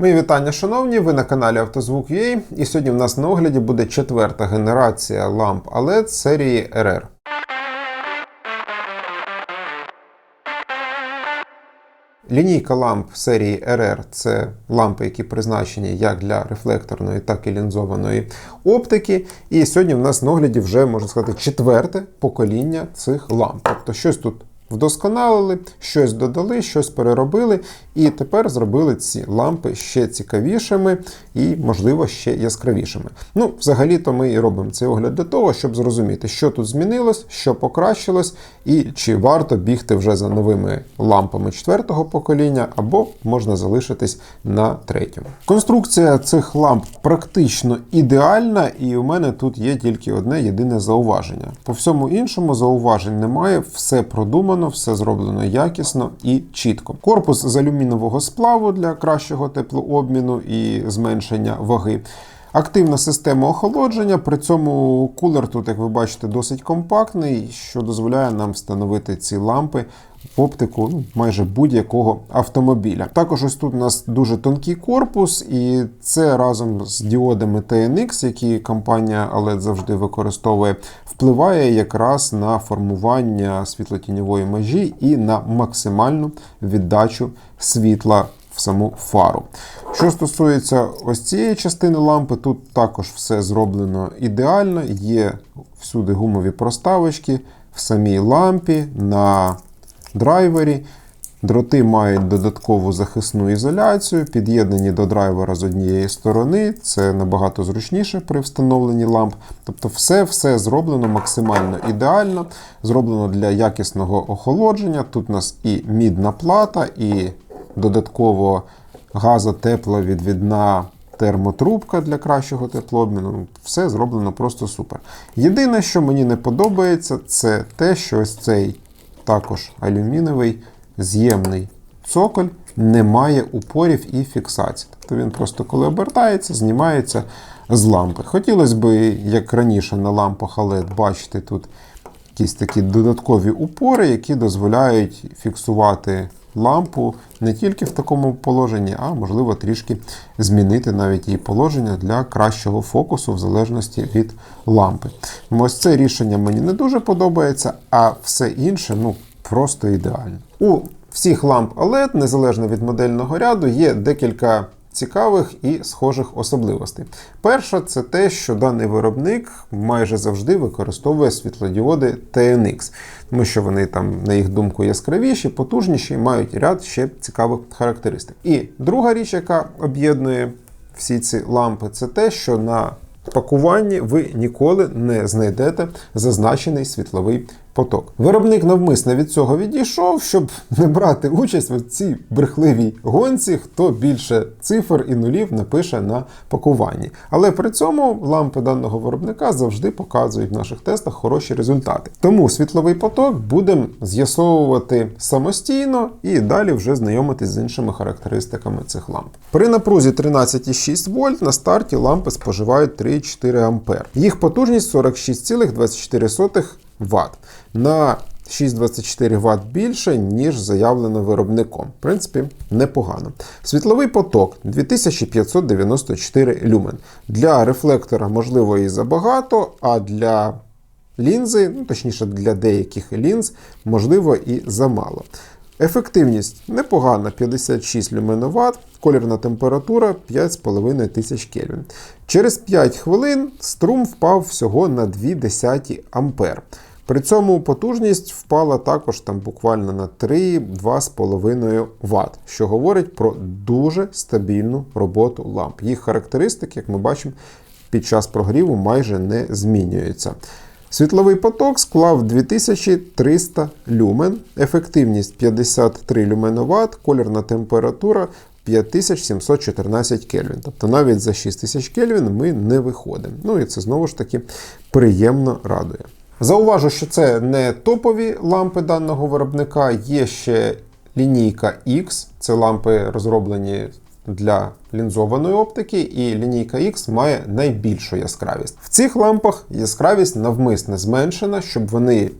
Мої вітання, шановні! Ви на каналі Автозвук.ua і сьогодні в нас на огляді буде четверта генерація ламп LED серії RR. Лінійка ламп серії RR це лампи, які призначені як для рефлекторної, так і лінзованої оптики. І сьогодні в нас на огляді вже можна сказати четверте покоління цих ламп. Тобто щось тут вдосконалили, щось додали, щось переробили, і тепер зробили ці лампи ще цікавішими і, можливо, ще яскравішими. Ну, взагалі-то ми і робимо цей огляд для того, щоб зрозуміти, що тут змінилось, що покращилось, і чи варто бігти вже за новими лампами четвертого покоління, або можна залишитись на третьому. Конструкція цих ламп практично ідеальна, і у мене тут є тільки одне єдине зауваження. По всьому іншому зауважень немає, все продумано, все зроблено якісно і чітко. Корпус з алюмінового сплаву для кращого теплообміну і зменшення ваги. Активна система охолодження, при цьому кулер тут, як ви бачите, досить компактний, що дозволяє нам встановити ці лампи оптику ну, майже будь-якого автомобіля. Також ось тут у нас дуже тонкий корпус, і це разом з діодами TNX, які компанія OLED завжди використовує, впливає якраз на формування світлотіньової межі і на максимальну віддачу світла в саму фару. Що стосується ось цієї частини лампи, тут також все зроблено ідеально. Є всюди гумові проставочки в самій лампі, на драйвері. Дроти мають додаткову захисну ізоляцію, під'єднані до драйвера з однієї сторони. Це набагато зручніше при встановленні ламп. Тобто, все-все зроблено максимально ідеально, зроблено для якісного охолодження. Тут у нас і мідна плата, і додатково газотепловідвідна термотрубка для кращого теплообміну. Все зроблено просто супер. Єдине, що мені не подобається, це те, що ось цей також алюміновий з'ємний цоколь не має упорів і фіксацій. Тобто він просто коли обертається, знімається з лампи. Хотілося б, як раніше на лампах LED, бачити тут якісь такі додаткові упори, які дозволяють фіксувати лампу не тільки в такому положенні, а можливо трішки змінити навіть її положення для кращого фокусу в залежності від лампи. Ось це рішення мені не дуже подобається, а все інше ну, просто ідеально. У всіх ламп OLED, незалежно від модельного ряду, є декілька цікавих і схожих особливостей. Перша це те, що даний виробник майже завжди використовує світлодіоди TNX, тому що вони там, на їх думку, яскравіші, потужніші мають ряд ще цікавих характеристик. І друга річ, яка об'єднує всі ці лампи, це те, що на пакуванні ви ніколи не знайдете зазначений світловий поток. Виробник навмисно від цього відійшов, щоб не брати участь в цій брехливій гонці, хто більше цифр і нулів напише на пакуванні. Але при цьому лампи даного виробника завжди показують в наших тестах хороші результати. Тому світловий поток будемо з'ясовувати самостійно і далі вже знайомитись з іншими характеристиками цих ламп. При напрузі 13,6 вольт на старті лампи споживають 3,4 А. Їх потужність 46,24 Вт. На 6,24 Вт більше, ніж заявлено виробником. В принципі, непогано. Світловий поток 2594 люмен. Для рефлектора, можливо, і забагато, а для лінзи, ну, точніше, для деяких лінз, можливо, і замало. Ефективність непогана 56 люменоват, колірна температура 5500 Кельвін. Через 5 хвилин струм впав всього на 0,2 ампер. При цьому потужність впала також там буквально на 3-2,5 Вт, що говорить про дуже стабільну роботу ламп. Їх характеристики, як ми бачимо, під час прогріву майже не змінюються. Світловий поток склав 2300 люмен, ефективність 53 люменоват, колірна температура 5714 Кельвін. Тобто навіть за 6000 Кельвін ми не виходимо. Ну і це знову ж таки приємно радує. Зауважу, що це не топові лампи даного виробника, є ще лінійка X, це лампи розроблені для лінзованої оптики, і лінійка X має найбільшу яскравість. В цих лампах яскравість навмисне зменшена, щоб вони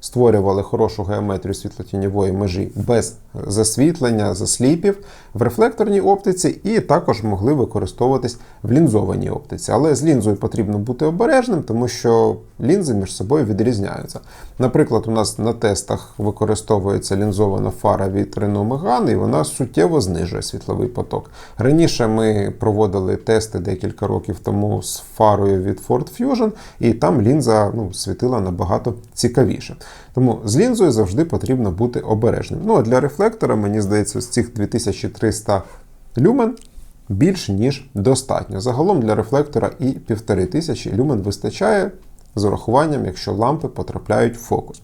створювали хорошу геометрію світлотіньової межі без засвітлення, засліпів в рефлекторній оптиці, і також могли використовуватись в лінзованій оптиці. Але з лінзою потрібно бути обережним, тому що лінзи між собою відрізняються. Наприклад, у нас на тестах використовується лінзована фара від Renault Megane, і вона суттєво знижує світловий поток. Раніше ми проводили тести декілька років тому з фарою від Ford Fusion, і там лінза ну, світила набагато цікавіше. Тому з лінзою завжди потрібно бути обережним. Ну а для рефлектора, мені здається, з цих 2300 люмен більш ніж достатньо. Загалом для рефлектора і 1500 люмен вистачає з урахуванням, якщо лампи потрапляють в фокус.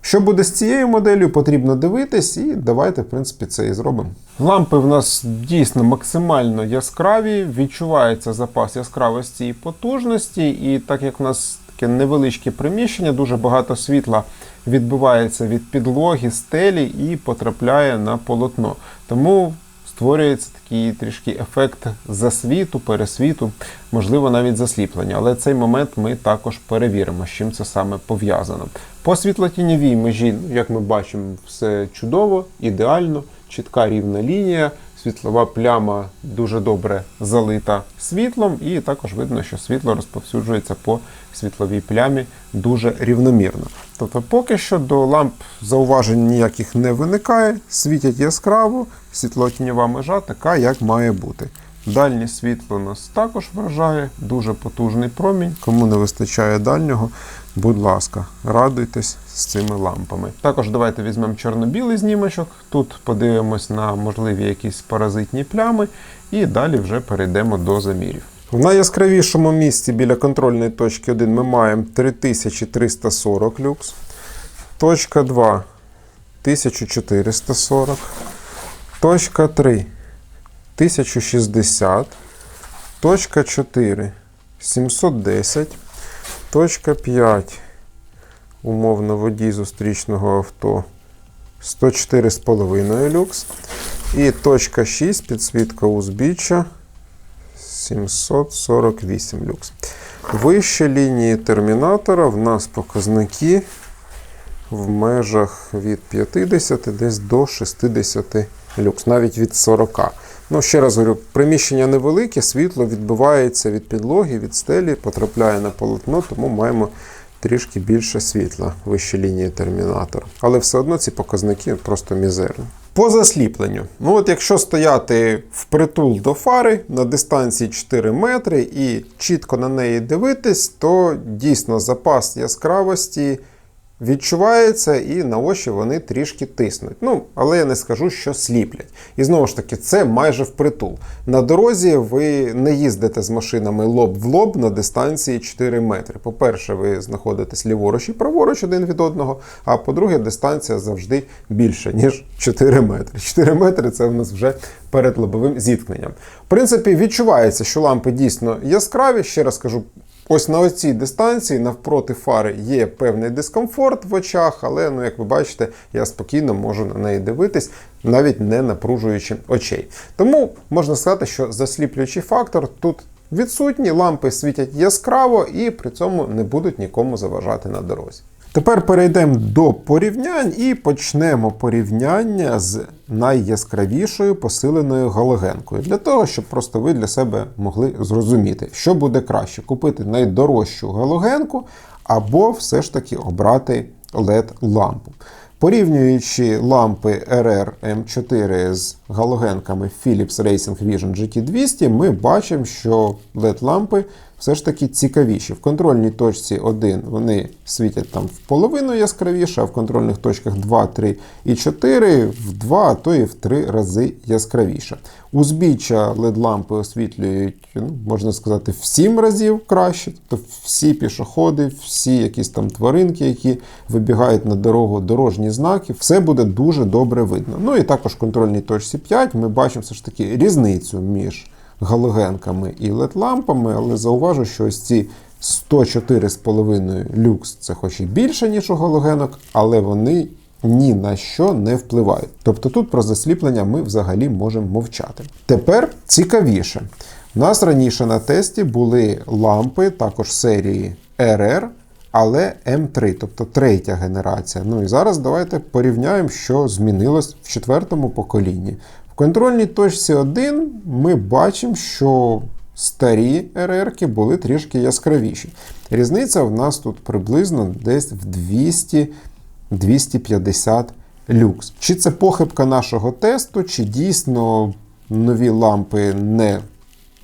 Що буде з цією моделлю, потрібно дивитись, і давайте, в принципі, це і зробимо. Лампи в нас дійсно максимально яскраві, відчувається запас яскравості і потужності, і так як в нас таке невеличке приміщення, дуже багато світла відбивається від підлоги, стелі і потрапляє на полотно. Тому створюється такий трішки ефект засвіту, пересвіту, можливо, навіть засліплення. Але цей момент ми також перевіримо, з чим це саме пов'язано. По світлотіньовій межі, як ми бачимо, все чудово, ідеально, чітка рівна лінія. Світлова пляма дуже добре залита світлом, і також видно, що світло розповсюджується по світловій плямі дуже рівномірно. Тобто, поки що до ламп зауважень ніяких не виникає, світять яскраво, світлотіньова межа така, як має бути. Дальнє світло нас також вражає, дуже потужний промінь. Кому не вистачає дальнього, будь ласка, радуйтесь з цими лампами. Також давайте візьмемо чорно-білий знімочок. Тут подивимось на можливі якісь паразитні плями, і далі вже перейдемо до замірів. В найяскравішому місці біля контрольної точки 1 ми маємо 3340 люкс. Точка 2 1440. Точка 3 1060. Точка 4 710. Точка 5. Умовно водій зустрічного авто 104,5 люкс. І точка 6 підсвітка узбіччя 748 люкс. Вище лінії термінатора в нас показники в межах від 50 десь до 60 люкс, навіть від 40. Ну, ще раз говорю, приміщення невелике, світло відбивається від підлоги, від стелі, потрапляє на полотно, тому маємо трішки більше світла вище лінії термінатора. Але все одно ці показники просто мізерні. По засліпленню. Ну от Якщо стояти впритул до фари на дистанції 4 метри і чітко на неї дивитись, то дійсно запас яскравості відчувається і на очі вони трішки тиснуть. Ну, але я не скажу, що сліплять. І знову ж таки, це майже впритул. На дорозі ви не їздите з машинами лоб в лоб на дистанції 4 метри. По-перше, ви знаходитесь ліворуч і праворуч один від одного. А по-друге, дистанція завжди більша, ніж 4 метри. 4 метри це в нас вже перед лобовим зіткненням. В принципі, відчувається, що лампи дійсно яскраві. Ще раз кажу, Ось на цій дистанції навпроти фари є певний дискомфорт в очах, але, ну, як ви бачите, я спокійно можу на неї дивитись, навіть не напружуючи очей. Тому можна сказати, що засліплюючий фактор тут відсутній, лампи світять яскраво і при цьому не будуть нікому заважати на дорозі. Тепер перейдемо до порівнянь і почнемо порівняння з найяскравішою посиленою галогенкою. Для того, щоб просто ви для себе могли зрозуміти, що буде краще купити найдорожчу галогенку або все ж таки обрати LED-лампу. Порівнюючи лампи RR M4 з галогенками Philips Racing Vision GT200, ми бачимо, що LED-лампи все ж таки цікавіші. В контрольній точці 1 вони світять там в половину яскравіше, а в контрольних точках 2, 3 і 4 в 2, а то і в 3 рази яскравіше. Узбіччя LED-лампи освітлюють, ну, можна сказати, в 7 разів краще. Тобто всі пішоходи, всі якісь там тваринки, які вибігають на дорогу, дорожні знаки, все буде дуже добре видно. Ну і також в контрольній точці 5 ми бачимо все ж таки різницю між галогенками і LED-лампами, але зауважу, що ось ці 104,5 люкс це хоч і більше, ніж у галогенок, але вони ні на що не впливають. Тобто тут про засліплення ми взагалі можемо мовчати. Тепер цікавіше. У нас раніше на тесті були лампи, також серії RR але М3, тобто третя генерація. Ну і зараз давайте порівняємо, що змінилось в четвертому поколінні. В контрольній точці 1 ми бачимо, що старі РРки були трішки яскравіші. Різниця в нас тут приблизно десь в 200-250 люкс. Чи це похибка нашого тесту, чи дійсно нові лампи не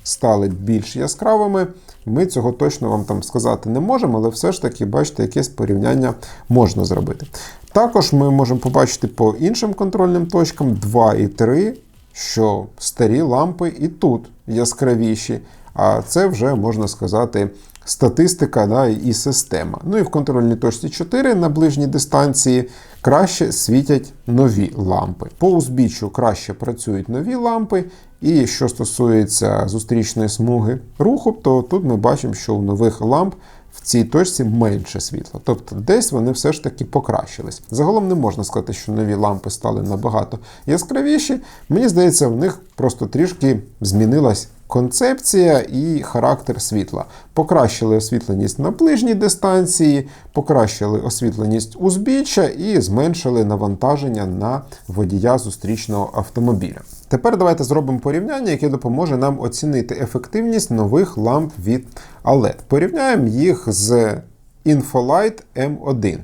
стали більш яскравими, ми цього точно вам там сказати не можемо, але все ж таки, бачите, якесь порівняння можна зробити. Також ми можемо побачити по іншим контрольним точкам 2 і 3, що старі лампи і тут яскравіші. А це вже можна сказати статистика да, і система. Ну і в контрольній точці 4 на ближній дистанції краще світять нові лампи. По узбіччю краще працюють нові лампи. І що стосується зустрічної смуги руху, то тут ми бачимо, що у нових ламп в цій точці менше світла. Тобто десь вони все ж таки покращились. Загалом не можна сказати, що нові лампи стали набагато яскравіші. Мені здається, в них просто трішки змінилась концепція і характер світла. Покращили освітленість на ближній дистанції, покращили освітленість узбіччя і зменшили навантаження на водія зустрічного автомобіля. Тепер давайте зробимо порівняння, яке допоможе нам оцінити ефективність нових ламп від OLED. Порівняємо їх з Infolight M1.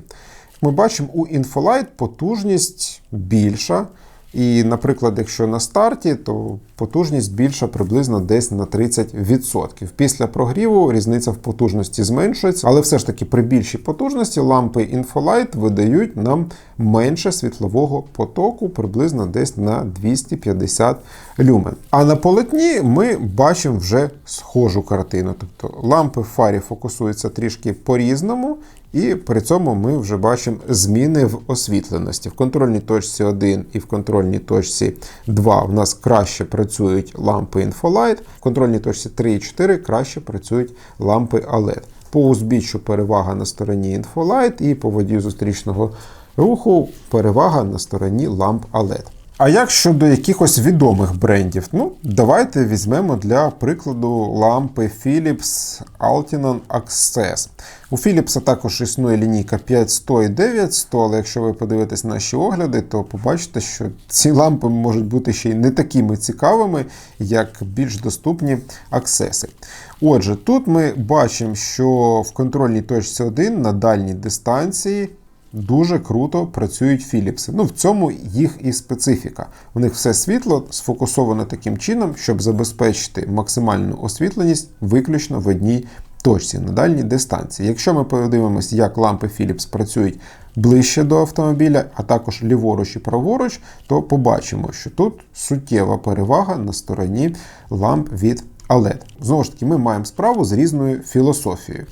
Ми бачимо, у Infolight потужність більша. І, наприклад, якщо на старті, то потужність більша приблизно десь на 30%. Після прогріву різниця в потужності зменшується, але все ж таки при більшій потужності лампи Infolight видають нам менше світлового потоку, приблизно десь на 250 люмен. А на полотні ми бачимо вже схожу картину. Тобто лампи в фарі фокусуються трішки по-різному. І при цьому ми вже бачимо зміни в освітленості. В контрольній точці 1 і в контрольній точці 2 в нас краще працюють лампи Infolight, в контрольній точці 3 і 4 краще працюють лампи OLED. По узбіччю перевага на стороні Infolight і по воді зустрічного руху перевага на стороні ламп OLED. А як щодо якихось відомих брендів? Ну, давайте візьмемо для прикладу лампи Philips Altinon Access. У Philips також існує лінійка 5100 і 9100, але якщо ви подивитесь наші огляди, то побачите, що ці лампи можуть бути ще й не такими цікавими, як більш доступні аксеси. Отже, тут ми бачимо, що в контрольній точці 1 на дальній дистанції. Дуже круто працюють Філіпси. Ну, в цьому їх і специфіка. У них все світло сфокусовано таким чином, щоб забезпечити максимальну освітленість виключно в одній точці на дальній дистанції. Якщо ми подивимося, як лампи Philips працюють ближче до автомобіля, а також ліворуч і праворуч, то побачимо, що тут суттєва перевага на стороні ламп від OLED. Знову ж таки, ми маємо справу з різною філософією.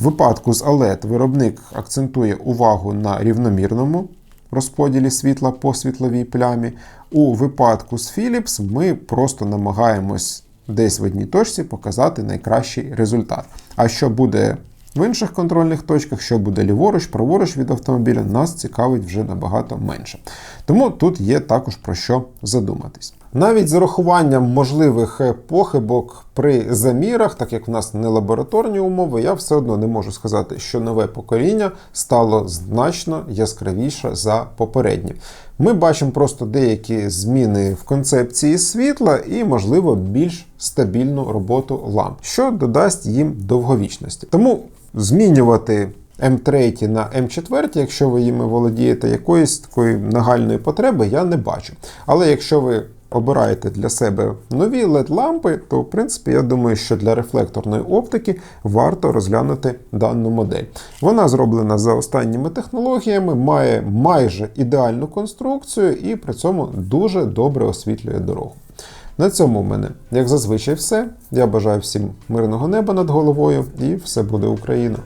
В випадку з OLED виробник акцентує увагу на рівномірному розподілі світла по світловій плямі. У випадку з Philips ми просто намагаємось десь в одній точці показати найкращий результат. А що буде в інших контрольних точках, що буде ліворуч, праворуч від автомобіля, нас цікавить вже набагато менше. Тому тут є також про що задуматись. Навіть з урахуванням можливих похибок при замірах, так як в нас не лабораторні умови, я все одно не можу сказати, що нове покоління стало значно яскравіше за попереднє. Ми бачимо просто деякі зміни в концепції світла і, можливо, більш стабільну роботу ламп, що додасть їм довговічності. Тому змінювати М3 на М4, якщо ви їми володієте, якоїсь такої нагальної потреби я не бачу. Але якщо ви обираєте для себе нові LED-лампи, то в принципі я думаю, що для рефлекторної оптики варто розглянути дану модель. Вона зроблена за останніми технологіями, має майже ідеальну конструкцію і при цьому дуже добре освітлює дорогу. На цьому в мене, як зазвичай, все. Я бажаю всім мирного неба над головою і все буде Україна!